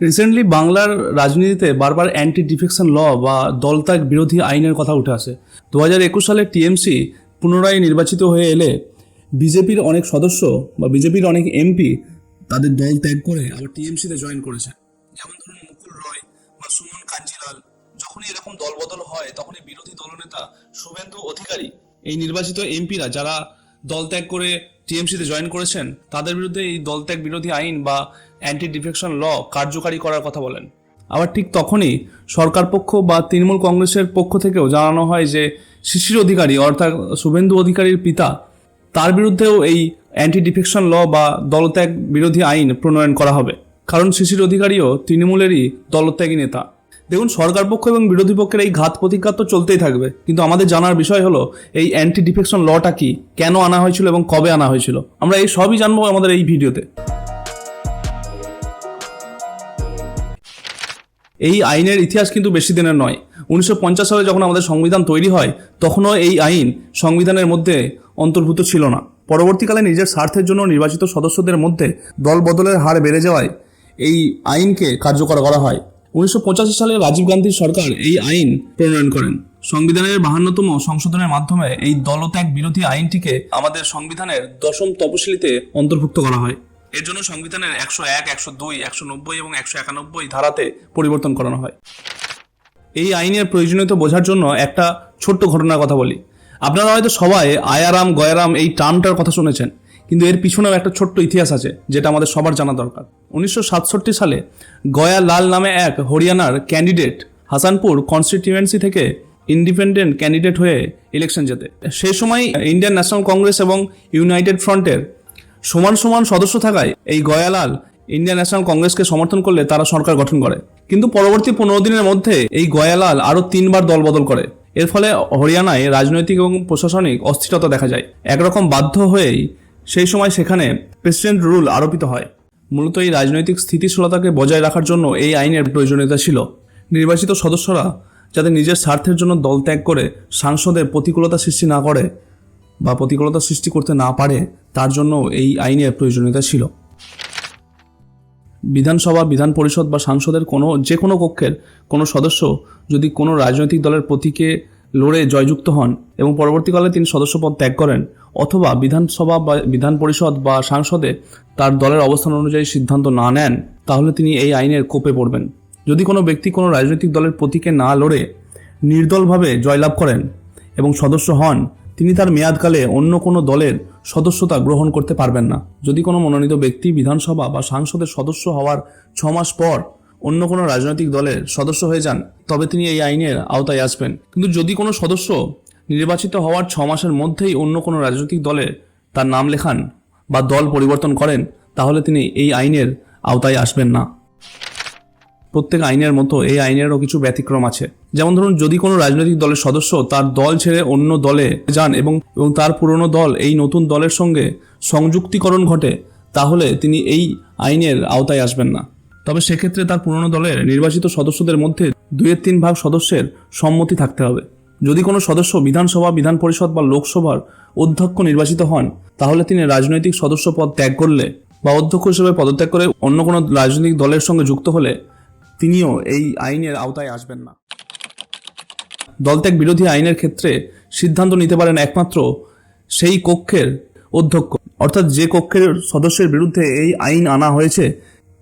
Recently বাংলার রাজনীতিতে বারবার অ্যান্টি ডিফেকশন ল বা দলত্যাগ বিরোধী আইনের কথা উঠে আসে। দু হাজার একুশ সালে টিএমসি পুনরায় নির্বাচিত হয়ে এলে বিজেপির অনেক সদস্য বা বিজেপির অনেক এমপি তাদের দল ত্যাগ করে আবার টিএমসিতে জয়েন করেছে। যেমন ধরুন মুকুল রয় বা সুমন কাঞ্জিলাল। যখনই এরকম দলবদল হয়, তখনই বিরোধী দলনেতা শুভেন্দু অধিকারী, এই নির্বাচিত এমপিরা যারা দল ত্যাগ করে টিএমসিতে জয়েন করেছেন, তাদের বিরুদ্ধে এই দল ত্যাগ বিরোধী আইন বা অ্যান্টি ডিফেকশন ল কার্যকারী করার কথা বলেন। আবার ঠিক তখনই সরকার পক্ষ বা তৃণমূল কংগ্রেসের পক্ষ থেকেও জানানো হয় যে শিশির অধিকারী অর্থাৎ শুভেন্দু অধিকারীর পিতা, তার বিরুদ্ধেও এই অ্যান্টি ডিফেকশন ল বা দলত্যাগ বিরোধী আইন প্রণয়ন করা হবে। কারণ শিশির অধিকারীও তৃণমূলেরই দলত্যাগী নেতা। দেখুন, সরকার পক্ষ এবং বিরোধী পক্ষের এই ঘাত প্রতিঘাত তো চলতেই থাকবে। কিন্তু আমাদের জানার বিষয় হলো, এই অ্যান্টি ডিফেকশন লটা কি? কেন আনা হয়েছিল এবং কবে আনা হয়েছিল? আমরা এই সবই জানব আমাদের এই ভিডিওতে। এই আইনের ইতিহাস কিন্তু বেশি দিনের নয়। উনিশশো সালে যখন আমাদের সংবিধান তৈরি হয়, তখনও এই আইন সংবিধানের মধ্যে অন্তর্ভুক্ত ছিল না। পরবর্তীকালে নিজের স্বার্থের জন্য নির্বাচিত সদস্যদের মধ্যে দল বদলের হার বেড়ে যাওয়ায় এই আইনকে কার্যকর করা হয়। উনিশশো পঁচাশি সালে রাজীব গান্ধীর সরকার এই আইন প্রণয়ন করেন। সংবিধানের বাহান্নতম সংশোধনের মাধ্যমে এই দলত্যাগ বিরোধী আইনটিকে আমাদের সংবিধানের দশম তপশিলিতে অন্তর্ভুক্ত করা হয়। এর জন্য সংবিধানের একশো এক, একশো দুই, একশো নব্বই এবং একশো একানব্বই ধারাতে পরিবর্তন করানো হয়। এই আইনের প্রয়োজনীয়তা বোঝার জন্য একটা ছোট্ট ঘটনার কথা বলি। আপনারা হয়তো সবাই আয়ারাম, গয়ারাম এই টার্মটার কথা শুনেছেন, কিন্তু এর পিছনেও একটা ছোট্ট ইতিহাস আছে, যেটা আমাদের সবার জানা দরকার। উনিশশো সাতষট্টি সালে গয়া লাল নামে এক হরিয়ানার ক্যান্ডিডেট হাসানপুর কনস্টিটিউয়েন্সি থেকে ইন্ডিপেন্ডেন্ট ক্যান্ডিডেট হয়ে ইলেকশন জেতে। সেই সময় ইন্ডিয়ান ন্যাশনাল কংগ্রেস এবং ইউনাইটেড ফ্রন্টের সমান সমান সদস্য থাকায় এই গয়ালাল ইন্ডিয়ান ন্যাশনাল কংগ্রেসকে সমর্থন করলে তারা সরকার গঠন করে। কিন্তু পরবর্তী পনেরো দিনের মধ্যে এই গয়ালাল আরও তিনবার দল বদল করে। এর ফলে হরিয়ানায় রাজনৈতিক এবং প্রশাসনিক অস্থিরতা দেখা যায়। একরকম বাধ্য হয়েই সেই সময় সেখানে প্রেসিডেন্ট রুল আরোপিত হয়। মূলত এই রাজনৈতিক স্থিতিশীলতাকে বজায় রাখার জন্য এই আইনের প্রয়োজনীয়তা ছিল। নির্বাচিত সদস্যরা যাতে নিজের স্বার্থের জন্য দল ত্যাগ করে সাংসদের প্রতিকূলতা সৃষ্টি না করে বা প্রতিকূলতা সৃষ্টি করতে না পারে, তার জন্য এই আইনের প্রয়োজনীয়তা ছিল। বিধানসভা বিধান পরিষদ বা সাংসদের কোনো যে কোনো কক্ষের কোনো সদস্য যদি কোনো রাজনৈতিক দলের প্রতীকে লড়ে জয়যুক্ত হন এবং পরবর্তীকালে তিনি সদস্যপদ ত্যাগ করেন, অথবা বিধানসভা বা বিধান পরিষদ বা সাংসদে তার দলের অবস্থান অনুযায়ী সিদ্ধান্ত না নেন, তাহলে তিনি এই আইনের কোপে পড়বেন। যদি কোনো ব্যক্তি কোনো রাজনৈতিক দলের প্রতীকে না লড়ে, নির্দলভাবে জয়লাভ করেন এবং সদস্য হন তিনি তার মেয়াদকালে অন্য কোনো দলের সদস্যতা গ্রহণ করতে পারবেন না। যদি কোনো মনোনীত ব্যক্তি বিধানসভা বা সাংসদের সদস্য হওয়ার ছ মাস পর অন্য কোনো রাজনৈতিক দলের সদস্য হয়ে যান, তবে তিনি এই আইনের আওতায় আসবেন। কিন্তু যদি কোনো সদস্য নির্বাচিত হওয়ার ছ মাসের মধ্যেই অন্য কোনো রাজনৈতিক দলে তার নাম লেখান বা দল পরিবর্তন করেন, তাহলে তিনি এই আইনের আওতায় আসবেন না। প্রত্যেক আইনের মতো এই আইনেরও কিছু ব্যতিক্রম আছে। যেমন ধরুন, যদি কোনো রাজনৈতিক দলের সদস্য তার দল ছেড়ে অন্য দলে যান এবং এবং তার পুরনো দল এই নতুন দলের সঙ্গে সংযুক্তিকরণ ঘটে, তাহলে তিনি এই আইনের আওতায় আসবেন না। তবে সেক্ষেত্রে তার পুরনো দলের নির্বাচিত সদস্যদের মধ্যে দুয়ের তিন ভাগ সদস্যের সম্মতি থাকতে হবে। যদি কোনো সদস্য বিধানসভা বিধান পরিষদ বা লোকসভার অধ্যক্ষ নির্বাচিত হন, তাহলে তিনি রাজনৈতিক সদস্য পদ ত্যাগ করলে বা অধ্যক্ষ হিসেবে পদত্যাগ করে অন্য কোনো রাজনৈতিক দলের সঙ্গে যুক্ত হলে তিনিও এই আইনের আওতায় আসবেন না। দলত্যাগ বিরোধী আইনের ক্ষেত্রে সিদ্ধান্ত নিতে পারেন একমাত্র সেই কক্ষের অধ্যক্ষ। অর্থাৎ যে কক্ষের সদস্যের বিরুদ্ধে এই আইন আনা হয়েছে,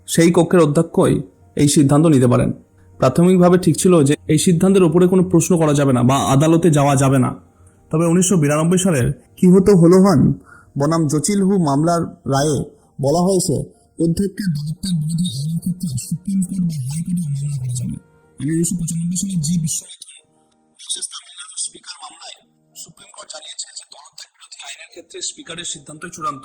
সেই কক্ষের অধ্যক্ষই এই সিদ্ধান্ত নিতে পারেন। প্রাথমিকভাবে ঠিক ছিল যে এই সিদ্ধান্তের উপরে কোনো প্রশ্ন করা যাবে না বা আদালতে যাওয়া যাবে না। তবে উনিশশো বিরানব্বই সালের কি হতো হলো হন বনাম জচিলহু মামলার রায়ে বলা হয়েছে অধ্যক্ষের দলত্যাগ বিরোধী আইনের ক্ষেত্রে সুপ্রিম কোর্ট বা হাইকোর্টে মামলা করা যাবে। আমি উনিশশো পঁচানব্বই সালে G Viswanathan versus Tamil Nadu speaker মামলায় সুপ্রিম কোর্ট জানিয়েছে যে দলত্যাগ বিরোধী আইনের ক্ষেত্রে স্পিকারের সিদ্ধান্তই চূড়ান্ত।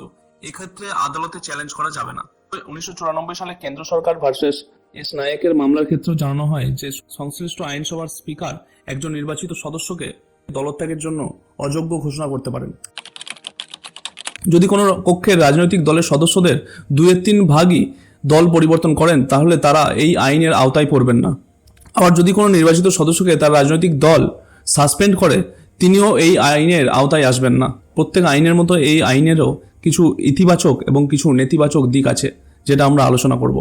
এক্ষেত্রে আদালতে চ্যালেঞ্জ করা যাবে না। উনিশশো চুরানব্বই সালে কেন্দ্র সরকার ভার্সেস এস নায়কের মামলার ক্ষেত্রেও জানানো হয় যে সংশ্লিষ্ট আইনসভার স্পিকার একজন নির্বাচিত সদস্যকে দলত্যাগের জন্য অযোগ্য ঘোষণা করতে পারেন। যদি কোনো কক্ষের রাজনৈতিক দলের সদস্যদের দুয়ের তিন ভাগই দল পরিবর্তন করেন, তাহলে তারা এই আইনের আওতায় পড়বেন না। আবার যদি কোনো নির্বাচিত সদস্যকে তার রাজনৈতিক দল সাসপেন্ড করে, তিনিও এই আইনের আওতায় আসবেন না। প্রত্যেক আইনের মতো এই আইনেরও কিছু ইতিবাচক এবং কিছু নেতিবাচক দিক আছে, যেটা আমরা আলোচনা করব।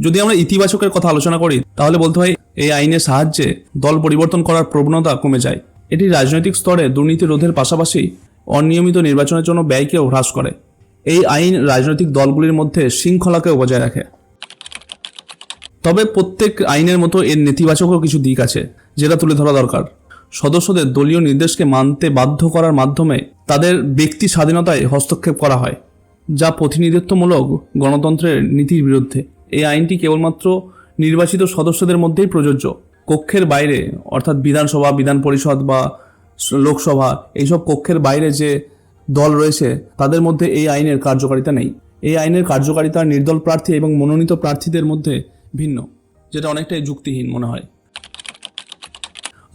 যদি আমরা ইতিবাচকের কথা আলোচনা করি, তাহলে বলতে হয় এই আইনের সাহায্যে দল পরিবর্তন করার প্রবণতা কমে যায়। এটি রাজনৈতিক স্তরে দুর্নীতি রোধের পাশাপাশি অনিয়মিত নির্বাচনের জন্য ব্যয়কেও হ্রাস করে। এই আইন রাজনৈতিক দলগুলির মধ্যে শৃঙ্খলাকেও বজায় রাখে। তবে প্রত্যেক আইনের মতো এর নেতিবাচকও কিছু দিক আছে যেটা তুলে ধরা দরকার। সদস্যদের দলীয় নির্দেশকে মানতে বাধ্য করার মাধ্যমে তাদের ব্যক্তি স্বাধীনতায় হস্তক্ষেপ করা হয়, যা প্রতিনিধিত্বমূলক গণতন্ত্রের নীতির বিরুদ্ধে। এই আইনটি কেবলমাত্র নির্বাচিত সদস্যদের মধ্যেই প্রযোজ্য। কক্ষের বাইরে, অর্থাৎ বিধানসভা, বিধান পরিষদ বা লোকসভা, এইসব কক্ষের বাইরে যে দল রয়েছে, তাদের মধ্যে এই আইনের কার্যকারিতা নেই। এই আইনের কার্যকারিতা নির্দল প্রার্থী এবং মনোনীত প্রার্থীদের মধ্যে ভিন্ন, যেটা অনেকটাই যুক্তিহীন মনে হয়।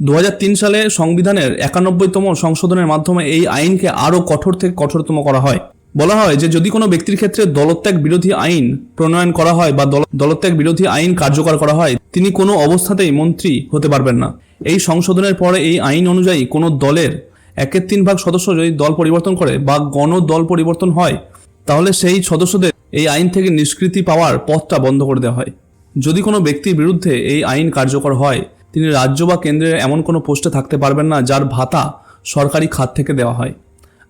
দুহাজার তিন সালে সংবিধানের একানব্বইতম সংশোধনের মাধ্যমে এই আইনকে আরও কঠোর থেকে কঠোরতম করা হয়। বলা হয় যে যদি কোনো ব্যক্তির ক্ষেত্রে দলত্যাগ বিরোধী আইন প্রণয়ন করা হয় বা দল- দলত্যাগ বিরোধী আইন কার্যকর করা হয়, তিনি কোনো অবস্থাতেই মন্ত্রী হতে পারবেন না। এই সংশোধনের পরে এই আইন অনুযায়ী কোনো দলের একের তিন ভাগ সদস্য যদি দল পরিবর্তন করে বা গণ দল পরিবর্তন হয়, তাহলে সেই সদস্যদের এই আইন থেকে নিষ্কৃতি পাওয়ার পথটা বন্ধ করে দেওয়া হয়। যদি কোনো ব্যক্তির বিরুদ্ধে এই আইন কার্যকর হয়, তিনি রাজ্য বা কেন্দ্রের এমন কোনো পোস্টে থাকতে পারবেন না যার ভাতা সরকারি খাত থেকে দেওয়া হয়।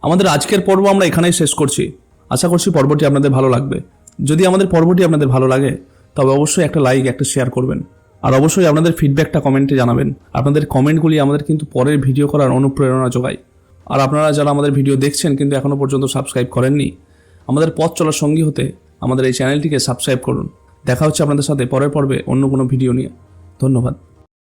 আমাদের আজকের পর্ব আমরা এখানেই শেষ করছি। আশা করছি পর্বটি আপনাদের ভালো লাগবে। যদি আমাদের পর্বটি আপনাদের ভালো লাগে, তবে অবশ্যই একটা লাইক একটা শেয়ার করবেন। আর অবশ্যই আপনাদের ফিডব্যাকটা কমেন্টে জানাবেন। আপনাদের কমেন্টগুলি আমাদের কিন্তু পরের ভিডিও করার অনুপ্রেরণা যোগায়। আর আপনারা যারা আমাদের ভিডিও দেখছেন কিন্তু এখনও পর্যন্ত সাবস্ক্রাইব করেননি, আমাদের পথ চলার সঙ্গী হতে আমাদের এই চ্যানেলটিকে সাবস্ক্রাইব করুন। দেখা হচ্ছে আপনাদের সাথে পরের পর্বে অন্য কোনো ভিডিও নিয়ে। ধন্যবাদ।